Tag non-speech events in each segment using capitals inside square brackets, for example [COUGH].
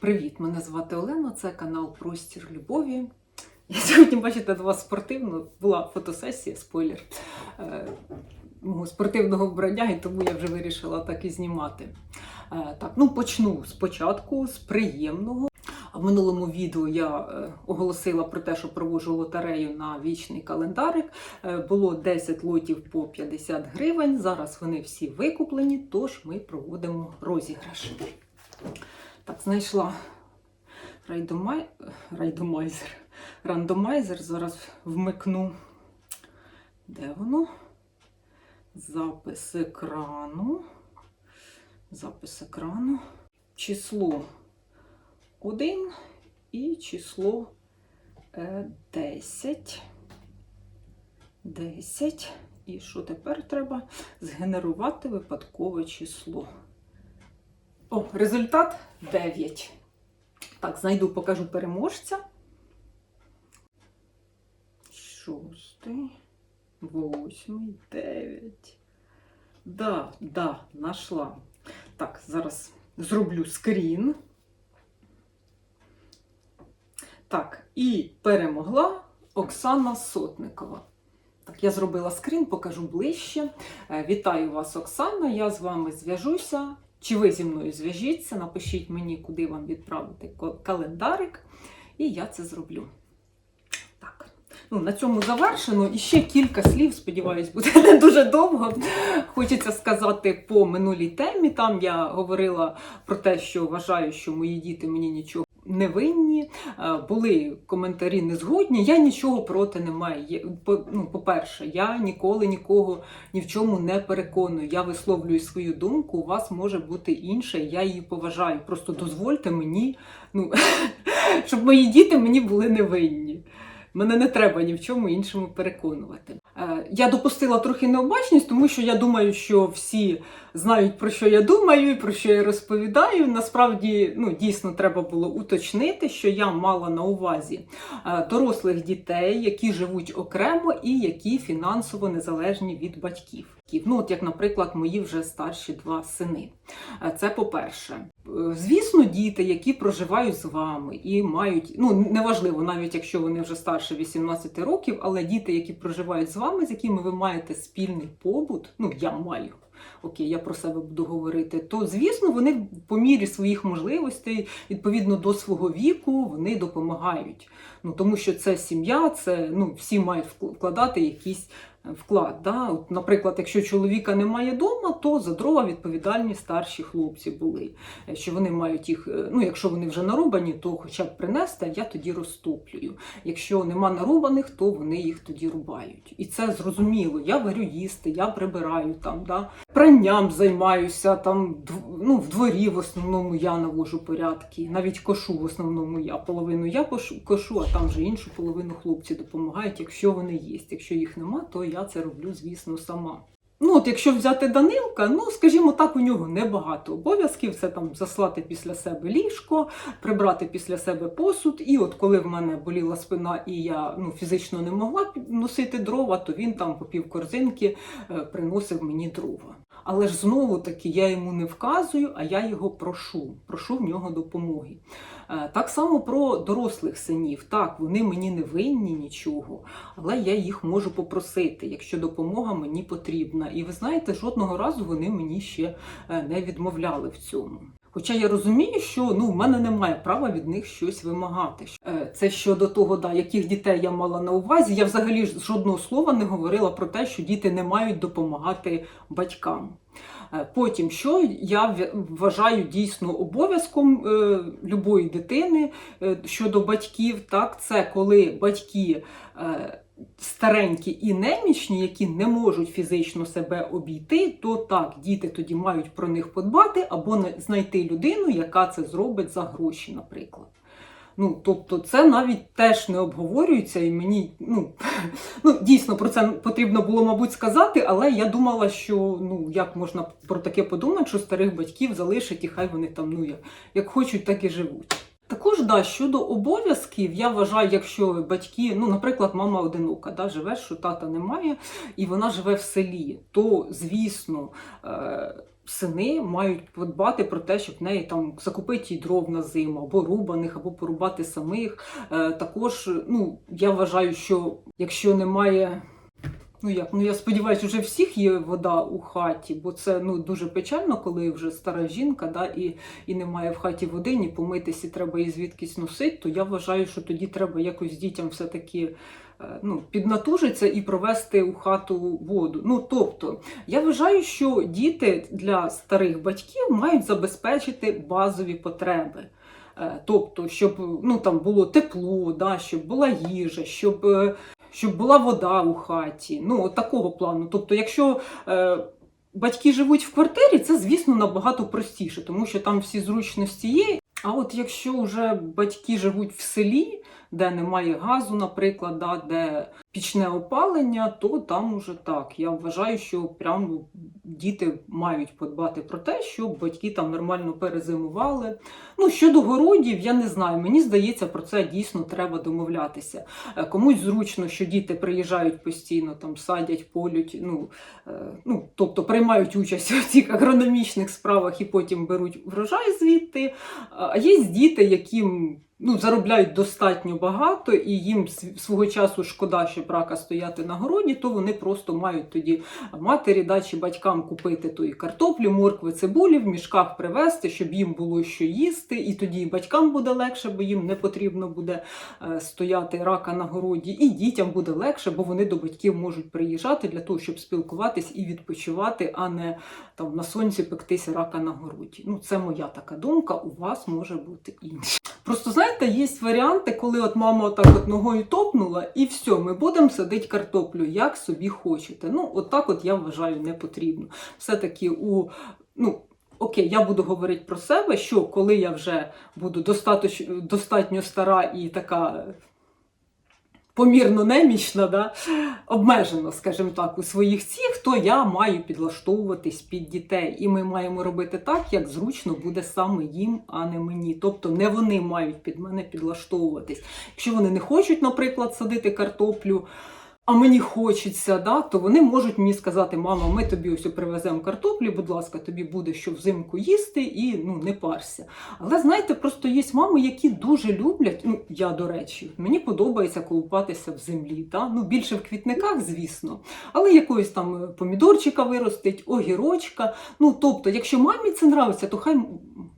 Привіт! Мене звати Олена, це канал Простір Любові. Я сьогодні, бачите, до вас спортивно була фотосесія, спойлер е, мого спортивного вбрання, і тому я вже вирішила так і знімати. Е, Так, ну почну спочатку з приємного. В минулому відео я е, оголосила про те, що проводжу лотерею на вічний календарик. Було 10 лотів по 50 гривень. Зараз вони всі викуплені, тож ми проводимо розіграш. Так, знайшла райдомай... райдомайзер. Рандомайзер. Зараз вмикну. Де воно? Запис екрану. Запис екрану. Число 1 і число е, 10. 10. І що тепер треба? Згенерувати випадкове число. О, результат 9. Так, знайду, покажу переможця. Шостий, восьмий, дев'ять. Да, да, знайшла. Так, зараз зроблю скрін. Так, і перемогла Оксана Сотникова. Так, я зробила скрін, покажу ближче. Е, Вітаю вас, Оксана. Я з вами зв'яжуся. Чи ви зі мною зв'яжіться? Напишіть мені, куди вам відправити календарик, і я це зроблю. Так. Ну, на цьому завершено. І ще кілька слів, сподіваюсь, буде не дуже довго. Хочеться сказати по минулій темі. Там я говорила про те, що вважаю, що мої діти мені нічого не винні. Е, Були коментарі незгодні. Я нічого проти не маю. Ну, по-перше, я ніколи нікого ні в чому не переконую. Я висловлюю свою думку. У вас може бути інша, я її поважаю. Просто дозвольте мені, ну, [LAUGHS] щоб мої діти мені були невинні. Мене не треба ні в чому іншому переконувати. Е, Я допустила трохи необачність, тому що я думаю, що всі знають про що я думаю і про що я розповідаю. Насправді, ну дійсно треба було уточнити, що я мала на увазі е, дорослих дітей, які живуть окремо і які фінансово незалежні від батьків. Ну, от як, наприклад, мої вже старші два сини. Е, Це по-перше. Е, Звісно, діти, які проживають з вами і мають, ну неважливо, навіть якщо вони вже старше 18 років, але діти, які проживають з вами, з якими ви маєте спільний побут, ну я маю. Окей, я про себе буду говорити, то звісно, вони по мірі своїх можливостей, відповідно до свого віку, вони допомагають. Ну тому що це сім'я, це ну всі мають вкладати якийсь е, вклад. Да? От, наприклад, якщо чоловіка немає вдома, то за дрова відповідальні старші хлопці були. Е, Що вони мають їх, е, ну якщо вони вже нарубані, то хоча б принести, я тоді розтоплюю. Якщо нема нарубаних, то вони їх тоді рубають. І це зрозуміло. Я варю їсти, я прибираю там, да? пранням займаюся, там ну, в дворі в основному я навожу порядки, навіть кошу в основному я. Половину я пошу- кошу, а там вже іншу половину хлопці допомагають, якщо вони є. Якщо їх нема, то я це роблю, звісно, сама. Ну, от якщо взяти Данилка, ну скажімо так, у нього небагато обов'язків. Це там заслати після себе ліжко, прибрати після себе посуд. І от коли в мене боліла спина і я ну, фізично не могла носити дрова, то він там по пів корзинки е, приносив мені дрова. Але ж знову таки я йому не вказую, а я його прошу, прошу в нього допомоги. Е, Так само про дорослих синів. Так, вони мені не винні нічого, але я їх можу попросити, якщо допомога мені потрібна. І ви знаєте, жодного разу вони мені ще е, не відмовляли в цьому. Хоча я розумію, що ну в мене немає права від них щось вимагати. Е, Це щодо того, да, яких дітей я мала на увазі. Я взагалі жодного слова не говорила про те, що діти не мають допомагати батькам. Е, Потім, що я вважаю дійсно обов'язком е, любої дитини е, щодо батьків, так це коли батьки е, старенькі і немічні, які не можуть фізично себе обійти, то так, діти тоді мають про них подбати або на- знайти людину, яка це зробить за гроші, наприклад. Ну, тобто, це навіть теж не обговорюється, і мені ну, [LAUGHS] ну дійсно про це потрібно було, мабуть, сказати, але я думала, що ну як можна про таке подумати, що старих батьків залишать і хай вони там ну як, як хочуть, так і живуть. Також да, щодо обов'язків, я вважаю, якщо батьки, ну, наприклад, мама одинока, да, живе, що тата немає, і вона живе в селі, то звісно. Е- сини мають подбати про те, щоб в неї там закупити дров на зиму, або рубаних, або порубати самих. Е, також, ну, я вважаю, що якщо немає. Ну як, ну я сподіваюся, вже всіх є вода у хаті, бо це ну дуже печально, коли вже стара жінка, да, і, і немає в хаті води, ні помитися, і треба її звідкись носити, то я вважаю, що тоді треба якось дітям все-таки е, ну, піднатужитися і провести у хату воду. Ну тобто, я вважаю, що діти для старих батьків мають забезпечити базові потреби. Е, Тобто, щоб ну, там було тепло, да, щоб була їжа, щоб, е, щоб була вода у хаті. Ну, от такого плану. Тобто, якщо е, батьки живуть в квартирі, це, звісно, набагато простіше, тому що там всі зручності є. А от якщо вже батьки живуть в селі, де немає газу, наприклад, да, де пічне опалення, то там уже так. Я вважаю, що прям діти мають подбати про те, щоб батьки там нормально перезимували. Ну, щодо городів, я не знаю. Мені здається, про це дійсно треба домовлятися. Е, Комусь зручно, що діти приїжджають постійно, там садять, полють, ну, е, ну тобто приймають участь [LAUGHS] у цих агрономічних справах і потім беруть врожай звідти. А є діти, яким ну, заробляють достатньо багато, і їм свого часу шкода, щоб рака стояти на городі, то вони просто мають тоді матері да, чи батькам купити тої картоплі, моркви, цибулі, в мішках привезти, щоб їм було що їсти, і тоді і батькам буде легше, бо їм не потрібно буде е, стояти рака на городі, і дітям буде легше, бо вони до батьків можуть приїжджати для того, щоб спілкуватись і відпочивати, а не там на сонці пектися рака на городі. Ну, це моя така думка. У вас може бути інша. Просто знаєте, є варіанти, коли от мама отак от ногою топнула, і все, ми будемо садити картоплю, як собі хочете. Ну, от от я вважаю, не потрібно. Все-таки у ну. Окей, я буду говорити про себе, що коли я вже буду достатньо, достатньо стара і така помірно немічна, да, обмежена, скажімо так, у своїх цих, то я маю підлаштовуватись під дітей. І ми маємо робити так, як зручно буде саме їм, а не мені. Тобто не вони мають під мене підлаштовуватись. Якщо вони не хочуть, наприклад, садити картоплю. А мені хочеться, да, то вони можуть мені сказати, мама, ми тобі ось привеземо картоплі, будь ласка, тобі буде що взимку їсти і ну не парся. Але знаєте, просто є мами, які дуже люблять. Ну я до речі, мені подобається колупатися в землі. Да? Ну більше в квітниках, звісно, але якоїсь там помідорчика виростить, огірочка. Ну тобто, якщо мамі це нравиться, то хай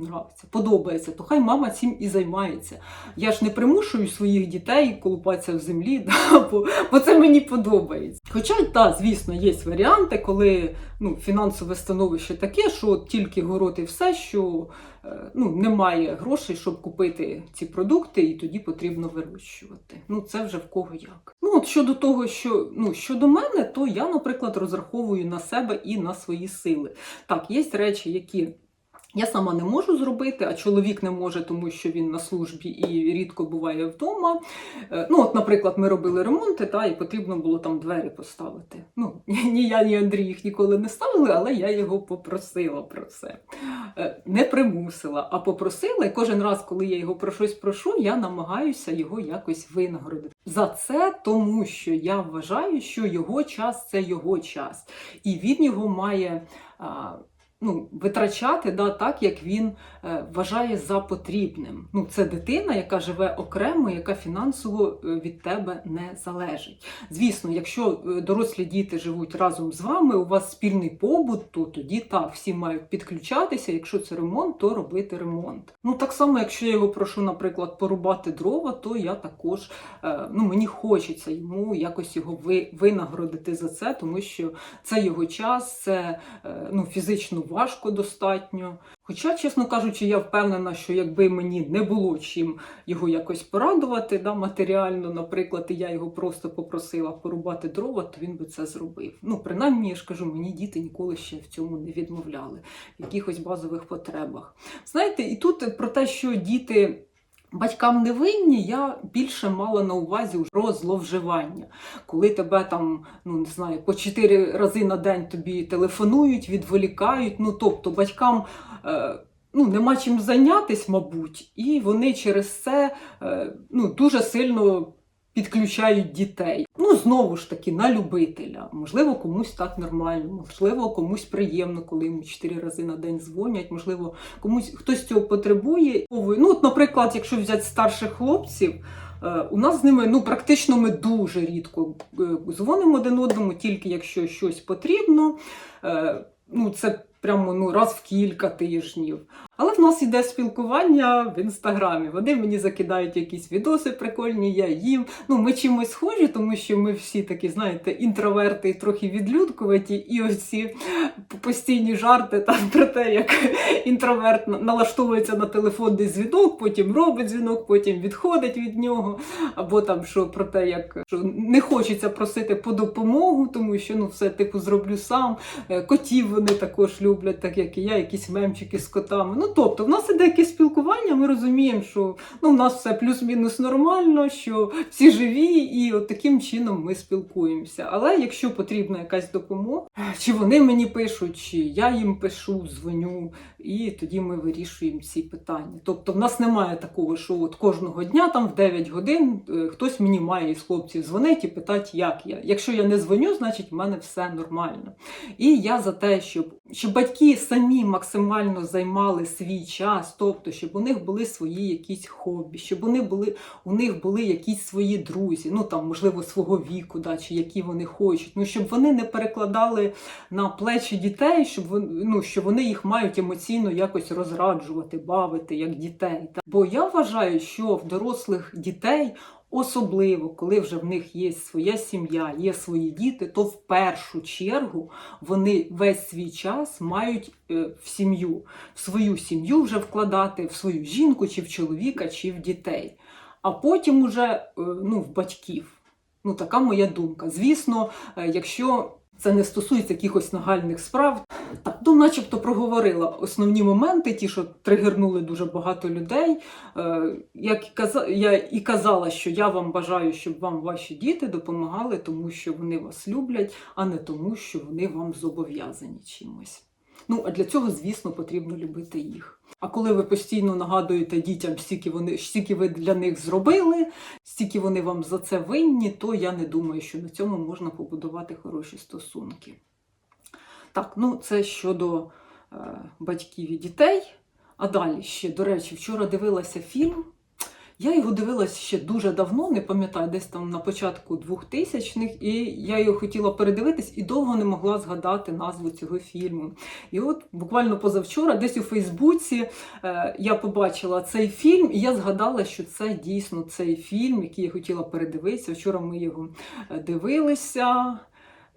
нравиться, подобається, то хай мама цим і займається. Я ж не примушую своїх дітей колупатися в землі, [LAUGHS] да? бо, бо це мені подобається. Хоча, так, звісно, є варіанти, коли ну, фінансове становище таке, що тільки город і все, що е, ну, немає грошей, щоб купити ці продукти, і тоді потрібно вирощувати. Ну, це вже в кого як. Ну, от щодо того, що ну, щодо мене, то я, наприклад, розраховую на себе і на свої сили. Так, є речі, які. Я сама не можу зробити, а чоловік не може, тому що він на службі і рідко буває вдома. Е, Ну, от, наприклад, ми робили ремонти, та, і потрібно було там двері поставити. Ну, [LAUGHS] ні я, ні Андрій їх ніколи не ставили, але я його попросила про це. Е, Не примусила, а попросила, і кожен раз, коли я його про щось прошу, я намагаюся його якось винагородити. За це, тому що я вважаю, що його час це його час, і він його має. Ну, витрачати да, так, як він е, вважає за потрібним. Ну, це дитина, яка живе окремо, яка фінансово е, від тебе не залежить. Звісно, якщо е, дорослі діти живуть разом з вами, у вас спільний побут, то тоді так, всі мають підключатися. Якщо це ремонт, то робити ремонт. Ну так само, якщо я його прошу, наприклад, порубати дрова, то я також ну, мені хочеться йому якось його ви, винагородити за це, тому що це його час, це ну, фізично важко достатньо. Хоча, чесно кажучи, я впевнена, що якби мені не було чим його якось порадувати да, матеріально, наприклад, і я його просто попросила порубати дрова, то він би це зробив. Ну, принаймні, я ж кажу, мені діти ніколи ще в цьому не відмовляли, в якихось базових потребах. Знаєте, і тут про те, що діти. Батькам не винні, я більше мала на увазі про зловживання. Коли тебе там, ну не знаю, по чотири рази на день тобі телефонують, відволікають. Ну тобто батькам е, ну, нема чим зайнятися, мабуть, і вони через це е, ну, дуже сильно підключають дітей. Ну, знову ж таки, на любителя. Можливо, комусь так нормально, можливо, комусь приємно, коли йому 4 рази на день дзвонять, можливо, комусь хтось цього потребує. Ну, от, наприклад, якщо взяти старших хлопців. е, У нас з ними ну практично ми дуже рідко е, дзвонимо один одному, тільки якщо щось потрібно. Е, Ну, це прямо ну, раз в кілька тижнів. Але в нас іде спілкування в інстаграмі. Вони мені закидають якісь відоси прикольні, я їм. Ну, ми чимось схожі, тому що ми всі такі, знаєте, інтроверти трохи відлюдкуваті, і оці постійні жарти там про те, як [LAUGHS] інтроверт налаштовується на телефонний дзвінок, потім робить дзвінок, потім відходить від нього. Або там що про те, як що не хочеться просити по допомогу, тому що ну все типу зроблю сам. Е, Котів вони також люблять, так як і я, якісь мемчики з котами. Ну тобто, в нас іде якесь спілкування. Ми розуміємо, що ну в нас все плюс-мінус нормально, що всі живі, і от таким чином ми спілкуємося. Але якщо потрібна якась допомога, чи вони мені пишуть, чи я їм пишу, дзвоню, і тоді ми вирішуємо ці питання. Тобто, в нас немає такого, що от кожного дня, там в 9 годин, е, хтось мені має із хлопців дзвонить і питати, як я. Якщо я не дзвоню, значить в мене все нормально. І я за те, щоб, щоб батьки самі максимально займали свій час, тобто, щоб у них були свої якісь хобі, щоб вони були, у них були якісь свої друзі, ну там, можливо, свого віку, да, чи які вони хочуть. Ну, щоб вони не перекладали на плечі дітей, щоб вони, ну, що вони їх мають емоційно якось розраджувати, бавити як дітей. Бо я вважаю, що в дорослих дітей. Особливо, коли вже в них є своя сім'я, є свої діти, то в першу чергу вони весь свій час мають е, в сім'ю, в свою сім'ю вже вкладати, в свою жінку, чи в чоловіка, чи в дітей. А потім уже е, ну, в батьків. Ну, така моя думка. Звісно, е, якщо це не стосується якихось нагальних справ, так, ну, начебто проговорила основні моменти, ті, що тригернули дуже багато людей. Е, Як я і казала, що я вам бажаю, щоб вам ваші діти допомагали, тому що вони вас люблять, а не тому, що вони вам зобов'язані чимось. Ну, а для цього, звісно, потрібно любити їх. А коли ви постійно нагадуєте дітям, стільки вони стільки ви для них зробили, стільки вони вам за це винні, то я не думаю, що на цьому можна побудувати хороші стосунки. Так, ну це щодо е, батьків і дітей. А далі ще, до речі, вчора дивилася фільм. Я його дивилася ще дуже давно, не пам'ятаю, десь там на початку 2000-х, і я його хотіла передивитись і довго не могла згадати назву цього фільму. І от буквально позавчора, десь у Фейсбуці, е, я побачила цей фільм, і я згадала, що це дійсно цей фільм, який я хотіла передивитися. Вчора ми його е, дивилися.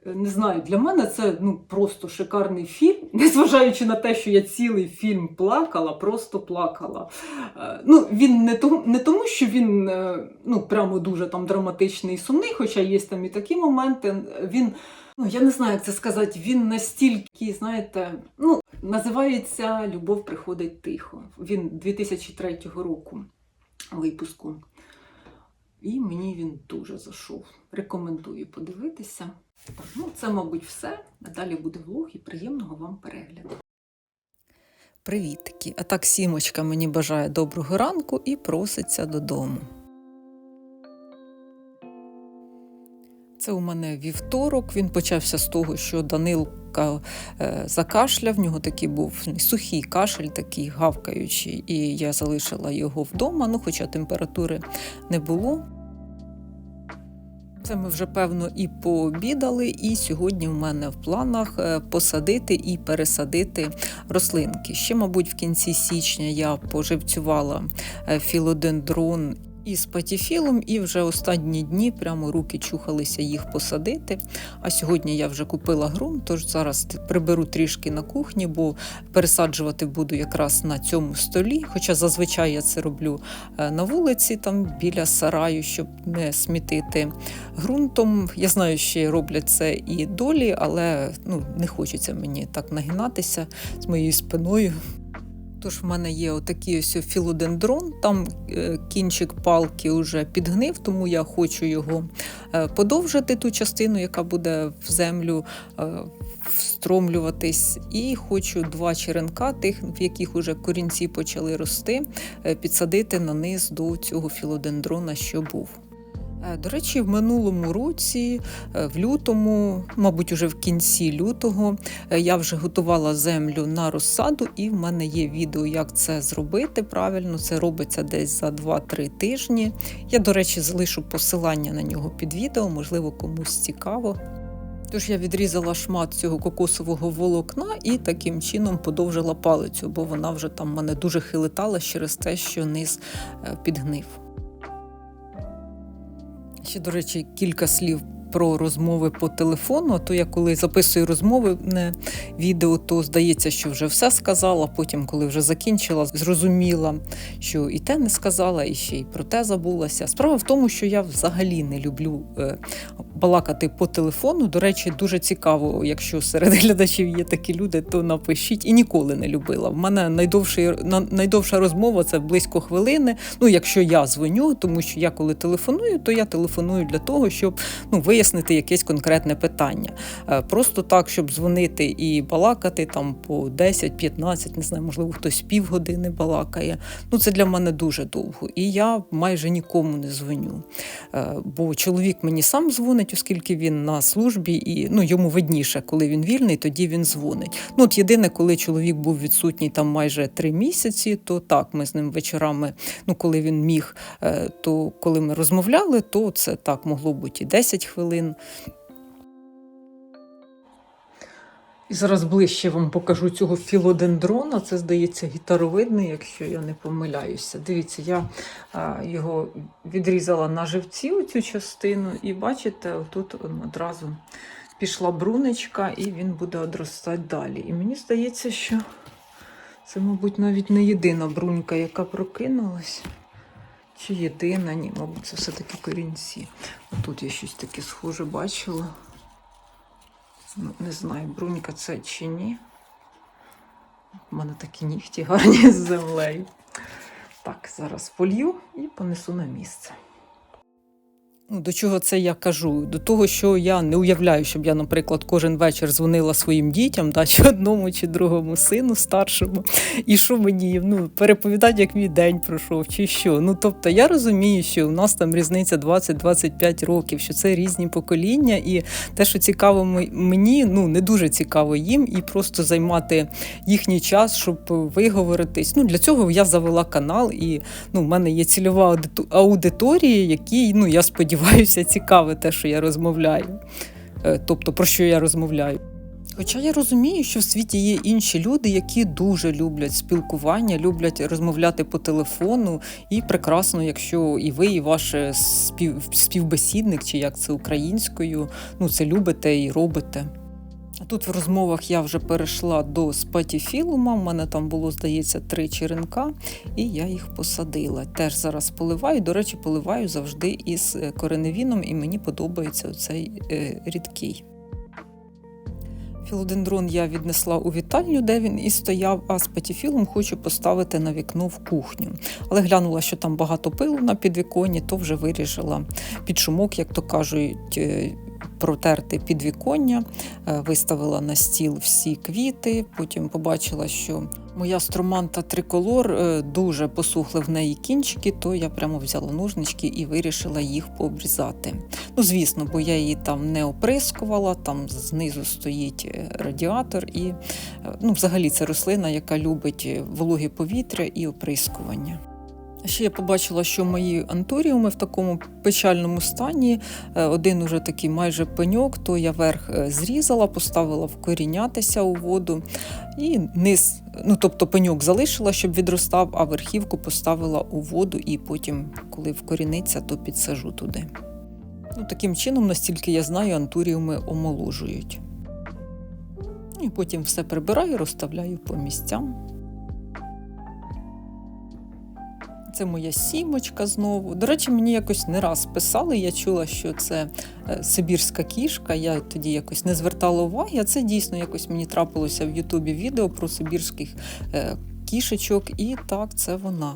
Е, Не знаю, для мене це ну просто шикарний фільм, [LAUGHS] незважаючи на те, що я цілий фільм плакала, просто плакала. Е, Ну, він не тому, не тому, що він е, ну прямо дуже там драматичний і сумний, хоча є там і такі моменти. Він, ну я не знаю, як це сказати, він настільки, знаєте, ну називається Любов приходить тихо. Він 2003 року випуску. І мені він дуже зайшов. Рекомендую подивитися. Ну це, мабуть, все. Далі буде влог і приємного вам перегляду. Привітки! А так сімочка мені бажає доброго ранку і проситься додому. Це у мене вівторок. Він почався з того, що Данилка е, закашляв. В нього такий був сухий кашель, такий гавкаючий, і я залишила його вдома, ну, хоча температури не було. Це ми вже певно і пообідали, і сьогодні в мене в планах е, посадити і пересадити рослинки. Ще, мабуть, в кінці січня я поживцювала е, із патіфілом, і вже останні дні прямо руки чухалися їх посадити. А сьогодні я вже купила ґрунт, тож зараз приберу трішки на кухні, бо пересаджувати буду якраз на цьому столі. Хоча зазвичай я це роблю е, на вулиці, там біля сараю, щоб не смітити ґрунтом. Я знаю, що роблять це і долі, але ну, не хочеться мені так нагинатися з моєю спиною. Тож в мене є отакий ось філодендрон, там е, кінчик палки вже підгнив, тому я хочу його е, подовжити, ту частину, яка буде в землю е, встромлюватись. І хочу два черенка, тих, в яких уже корінці почали рости, підсадити на низ до цього філодендрона, що був. Е, До речі, в минулому році, е, в лютому, мабуть, уже в кінці лютого, е, я вже готувала землю на розсаду, і в мене є відео, як це зробити правильно. Це робиться десь за 2-3 тижні. Я, до речі, залишу посилання на нього під відео, можливо, комусь цікаво. Тож я відрізала шмат цього кокосового волокна і таким чином подовжила палицю, бо вона вже там мене дуже хилитала через те, що низ підгнив. Ще, до речі, кілька слів про розмови по телефону. А то я коли записую розмови не відео, то здається, що вже все сказала. Потім, коли вже закінчила, зрозуміла, що і те не сказала, і ще й про те забулася. Справа в тому, що я взагалі не люблю е, балакати по телефону. До речі, дуже цікаво, якщо серед [LAUGHS] глядачів є такі люди, то напишіть і ніколи не любила. В мене найдовший, найдовша розмова це близько хвилини. Ну, якщо я дзвоню, тому що я коли телефоную, то я телефоную для того, щоб ну, вияснити якесь конкретне питання. Е, Просто так, щоб дзвонити і балакати там по 10-15, не знаю, можливо, хтось півгодини балакає. Ну, це для мене дуже довго. І я майже нікому не дзвоню. Е, Бо чоловік мені сам дзвонить, оскільки він на службі, і ну, йому видніше, коли він вільний, тоді він дзвонить. Ну, от єдине, коли чоловік був відсутній там майже три місяці, то так, ми з ним вечорами, ну коли він міг, е, то коли ми розмовляли, то це так могло бути і 10 хвилин. І зараз ближче вам покажу цього філодендрона. Це, здається, гітаровидний, якщо я не помиляюся. Дивіться, я його відрізала на живці оцю частину, і бачите, отут одразу пішла брунечка, і він буде одростати далі. І мені здається, що це, мабуть, навіть не єдина брунька, яка прокинулась. Чи єдина? Ні, мабуть, це все-таки корінці. Тут я щось таке схоже бачила. Ну, не знаю, брунька це чи ні. У мене такі нігті гарні з землею. Так, зараз полью і понесу на місце. Ну, До чого це я кажу? До того, що я не уявляю, щоб я, наприклад, кожен вечір дзвонила своїм дітям, да, чи одному, чи другому сину старшому, і що мені ну, переповідати, як мій день пройшов, чи що. Ну, тобто, я розумію, що у нас там різниця 20-25 років, що це різні покоління, і те, що цікаво мені, ну не дуже цікаво їм, і просто займати їхній час, щоб виговоритись. Ну, для цього я завела канал, і ну, в мене є цільова аудиторія, якій, ну, я сподіваюся, цікаве те, що я розмовляю. Е, Тобто, про що я розмовляю. Хоча я розумію, що в світі є інші люди, які дуже люблять спілкування, люблять розмовляти по телефону, і прекрасно, якщо і ви, і ваш спів, співбесідник, чи як це українською, ну це любите і робите. Тут в розмовах я вже перейшла до спатіфілума. У мене там було, здається, три черенка, і я їх посадила. Теж зараз поливаю. До речі, поливаю завжди із е, кореневіном, і мені подобається цей е, рідкий. Філодендрон я віднесла у вітальню, де він і стояв, а спатіфілум хочу поставити на вікно в кухню. Але глянула, що там багато пилу на підвіконні, то вже вирішила під шумок, як то кажуть, е, протерти підвіконня, Е, виставила на стіл всі квіти. Потім побачила, що моя строманта триколор е, дуже посухли в неї кінчики, то я прямо взяла ножнички і вирішила їх пообрізати. Ну, звісно, бо я її там не оприскувала, там знизу стоїть е, радіатор, і ну, взагалі це рослина, яка любить вологе повітря і оприскування. Ще я побачила, що мої анторіуми в такому печальному стані. Е, Один уже такий майже пеньок, то я верх е, зрізала, поставила вкорінятися у воду. І низ, ну тобто пеньок залишила, щоб відростав, а верхівку поставила у воду, і потім, коли вкоріниться, то підсажу туди. Ну, таким чином, настільки я знаю, антуріуми омоложують. Ну, І потім все прибираю, розставляю по місцям. Це моя сімочка знову. До речі, мені якось не раз писали. Я чула, що це е, сибірська кішка. Я тоді якось не звертала уваги. А це дійсно якось мені трапилося в Ютубі відео про сибірських е, кішечок. І так, це вона.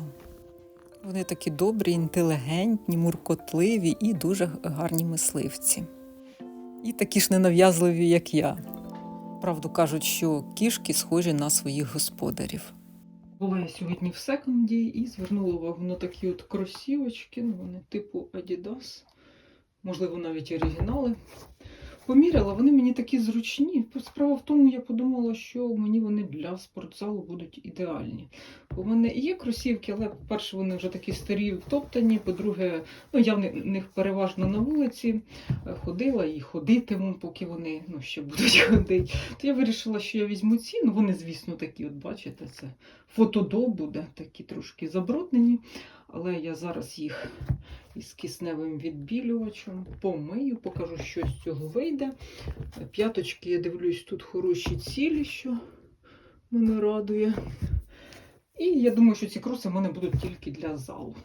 Вони такі добрі, інтелігентні, муркотливі і дуже гарні мисливці. І такі ж ненав'язливі, як я. Правду кажуть, що кішки схожі на своїх господарів. Була я сьогодні в секонді і звернула увагу на такі от кросівочки, ну вони типу Adidas. можливо, навіть оригінали. Поміряла, вони мені такі зручні. Справа в тому, я подумала, що мені вони для спортзалу будуть ідеальні. В мене є кросівки, але, по-перше, вони вже такі старі, втоптані. По-друге, ну я в них переважно на вулиці е, ходила і ходитиму, поки вони ну, ще будуть [LAUGHS] ходити. То я вирішила, що я візьму ці. Ну вони, звісно, такі, от бачите, це фотодо буде, такі трошки забруднені. Але я зараз їх із кисневим відбілювачем помию, покажу, що з цього вийде. П'яточки, я дивлюсь, тут хороші цілі, що мене радує. І я думаю, що ці круси в мене будуть тільки для залу.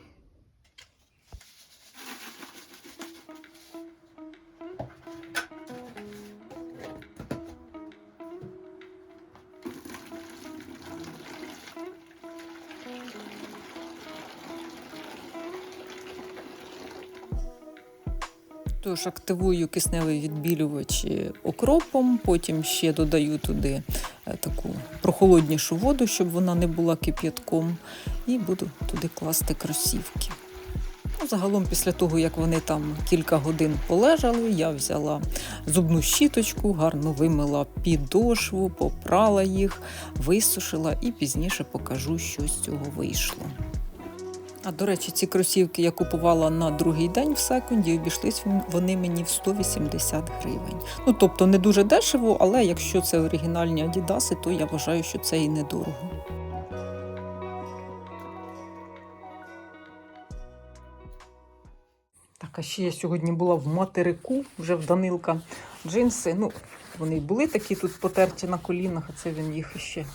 Тож активую кисневий відбілювач окропом, потім ще додаю туди е, таку прохолоднішу воду, щоб вона не була кип'ятком, і буду туди класти кросівки. Ну, загалом, після того, як вони там кілька годин полежали, я взяла зубну щіточку, гарно вимила підошву, попрала їх, висушила і пізніше покажу, що з цього вийшло. А до речі, ці кросівки я купувала на другий день в секунді, обійшлись вони мені в 180 гривень. Ну тобто не дуже дешево, але якщо це оригінальні адідаси, то я вважаю, що це і недорого. Так, а ще я сьогодні була в материку, вже в Данилка джинси. Ну, вони були такі тут потерті на колінах, а це він їх ще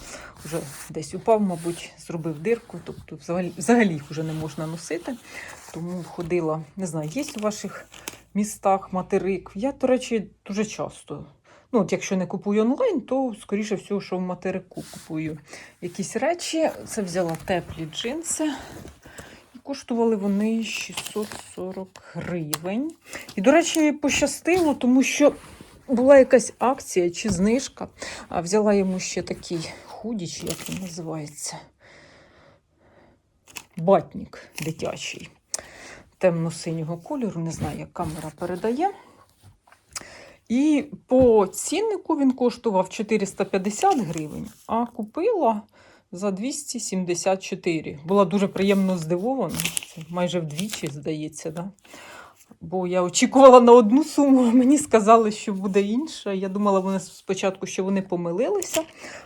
вже десь упав, мабуть, зробив дирку. Тобто взагалі, взагалі їх вже не можна носити. Тому ходила, не знаю, є у ваших містах материк. Я, до речі, дуже часто. Ну, от якщо не купую онлайн, то скоріше всього, що в материку купую якісь речі. Це взяла теплі джинси. Коштували вони 640 гривень. І, до речі, пощастило, тому що була якась акція чи знижка. А взяла йому ще такий худі, чи як він називається. Батник дитячий. Темно-синього кольору, не знаю, як камера передає. І по ціннику він коштував 450 гривень, а купила за 274. Була дуже приємно здивована. Це майже вдвічі, здається, да? Бо я очікувала на одну суму, а мені сказали, що буде інша. Я думала вони спочатку, що вони помилилися,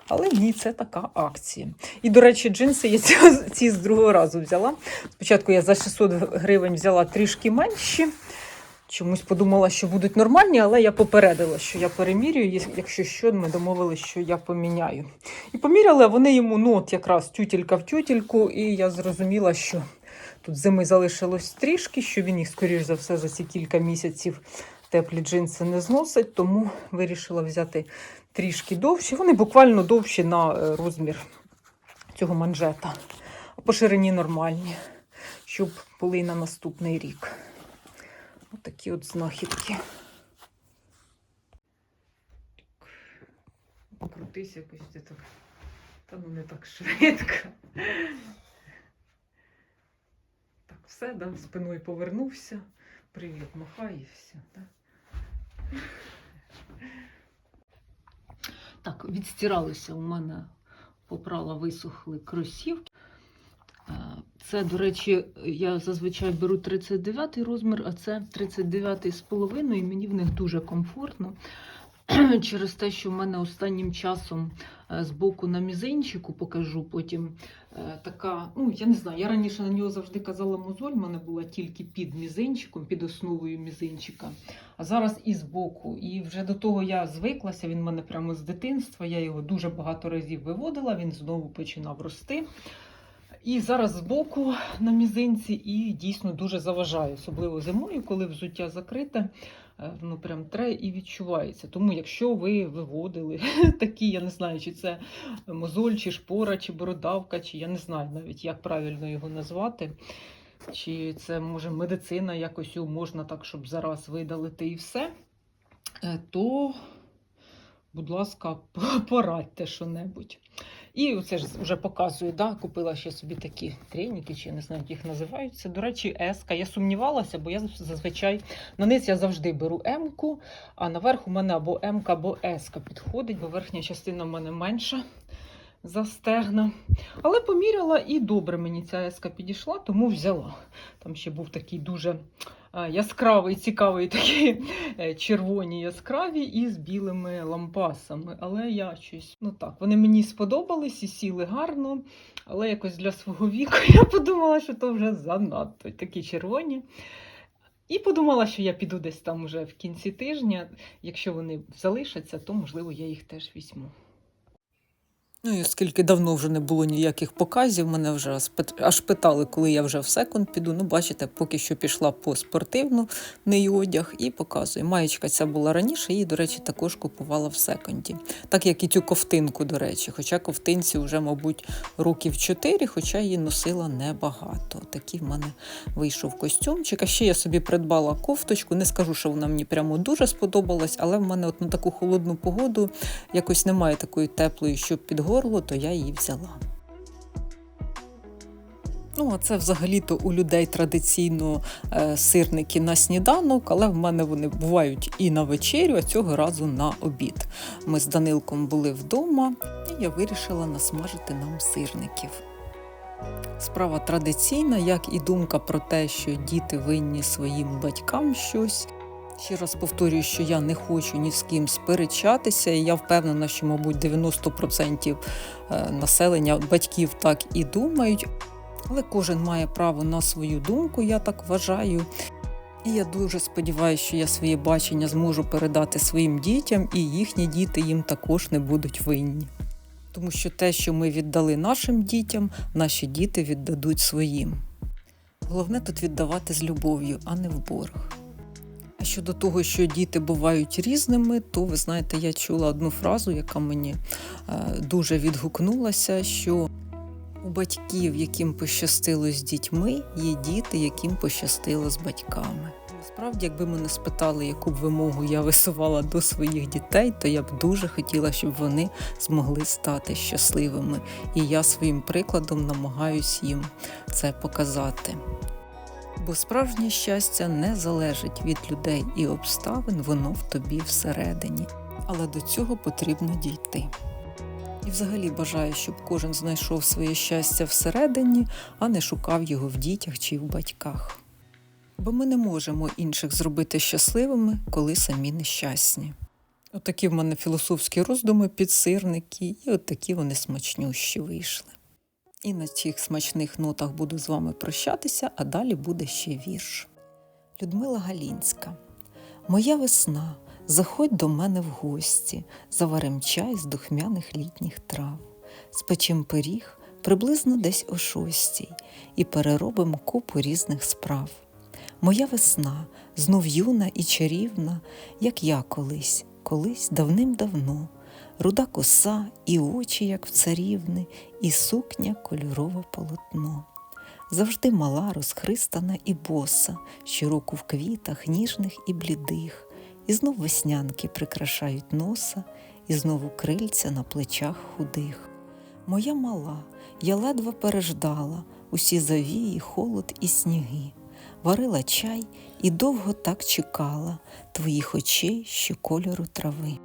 але ні, це така акція. І, до речі, джинси я ці, ці з другого разу взяла. Спочатку я за 600 гривень взяла трішки менші. Чомусь подумала, що будуть нормальні, але я попередила, що я перемірюю, якщо що, ми домовилися, що я поміняю. І поміряли, вони йому ну от якраз тютелька в тютельку, і я зрозуміла, що тут зими залишилось трішки, що він їх, скоріш за все, за ці кілька місяців теплі джинси не зносить, тому вирішила взяти трішки довші. Вони буквально довші на е, розмір цього манжета, а по ширині нормальні, щоб були на наступний рік. Отакі от знахідки. Крутись якось ти так. Та ну не так швидко. Так, все, да, спиною повернувся. Привіт, махай і все. Да? Так, відстиралися у мене, попрала, висохли кросівки. Це, до речі, я зазвичай беру 39 розмір, а це 39 з половиною, і мені в них дуже комфортно. [CLEARS THROAT] Через те, що в мене останнім часом е, з боку на мізинчику покажу потім е, така, ну я не знаю, я раніше на нього завжди казала мозоль, в мене була тільки під мізинчиком, під основою мізинчика, а зараз і з боку. І вже до того я звиклася, він в мене прямо з дитинства, я його дуже багато разів виводила, він знову починав рости. І зараз збоку на мізинці і дійсно дуже заважає, особливо зимою, коли взуття закрите, е, воно прям тре і відчувається. Тому, якщо ви виводили [LAUGHS] такі, я не знаю, чи це мозоль, чи шпора, чи бородавка, чи я не знаю навіть, як правильно його назвати. Чи це може медицина якось можна так, щоб зараз видалити і все, е, то, будь ласка, [LAUGHS] порадьте що-небудь. І це ж вже показую, да, купила ще собі такі треніки, чи я не знаю, як їх називаються. До речі, еска. Я сумнівалася, бо я зазвичай на низ я завжди беру М-ку, а наверх у мене або М-ка, або С-ка підходить, бо верхня частина в мене менша за стегна. Але поміряла і добре мені ця еска підійшла, тому взяла. Там ще був такий дуже яскравий, цікавий такі е, червоні яскраві і з білими лампасами. Але я щось, ну так, вони мені сподобались і сіли гарно, але якось для свого віку [LAUGHS] я подумала, що то вже занадто такі червоні. І подумала, що я піду десь там вже в кінці тижня. Якщо вони залишаться, то можливо я їх теж візьму. Ну і оскільки давно вже не було ніяких показів, мене вже аж питали, коли я вже в секонд піду. Ну, бачите, поки що пішла по спортивну неї одяг і показую. Маєчка ця була раніше, її, до речі, також купувала в секонді. Так як і цю ковтинку, до речі. Хоча ковтинці вже, мабуть, років 4, хоча її носила небагато. Такий в мене вийшов костюмчик. А ще я собі придбала кофточку. Не скажу, що вона мені прямо дуже сподобалась, але в мене от на таку холодну погоду якось немає такої теплої, щоб під горло, то я її взяла. Ну, а це взагалі-то у людей традиційно е, сирники на сніданок, але в мене вони бувають і на вечерю, а цього разу на обід. Ми з Данилком були вдома, і я вирішила насмажити нам сирників. Справа традиційна, як і думка про те, що діти винні своїм батькам щось. Ще раз повторюю, що я не хочу ні з ким сперечатися, і я впевнена, що, мабуть, 90% е, населення батьків так і думають. Але кожен має право на свою думку, я так вважаю. І я дуже сподіваюся, що я своє бачення зможу передати своїм дітям, і їхні діти їм також не будуть винні. Тому що те, що ми віддали нашим дітям, наші діти віддадуть своїм. Головне тут віддавати з любов'ю, а не в борг. А щодо того, що діти бувають різними, то ви знаєте, я чула одну фразу, яка мені е, дуже відгукнулася, що у батьків, яким пощастило з дітьми, є діти, яким пощастило з батьками. Насправді, якби мене спитали, яку б вимогу я висувала до своїх дітей, то я б дуже хотіла, щоб вони змогли стати щасливими. І я своїм прикладом намагаюсь їм це показати. Бо справжнє щастя не залежить від людей і обставин, воно в тобі всередині. Але до цього потрібно дійти. І взагалі бажаю, щоб кожен знайшов своє щастя всередині, а не шукав його в дітях чи в батьках. Бо ми не можемо інших зробити щасливими, коли самі нещасні. Отакі в мене філософські роздуми підсирники, і от такі вони смачнющі вийшли. І на цих смачних нотах буду з вами прощатися, а далі буде ще вірш. Людмила Галінська. Моя весна, заходь до мене в гості, заварим чай з духмяних літніх трав, спечем пиріг приблизно десь о шостій і переробимо купу різних справ. Моя весна знов юна і чарівна, як я колись, колись давним-давно, руда коса і очі, як в царівни, і сукня кольорове полотно. Завжди мала, розхристана і боса, щороку в квітах ніжних і блідих, і знов веснянки прикрашають носа, і знову крильця на плечах худих. Моя мала, я ледве переждала усі завії, холод і сніги, варила чай і довго так чекала твоїх очей, що кольору трави.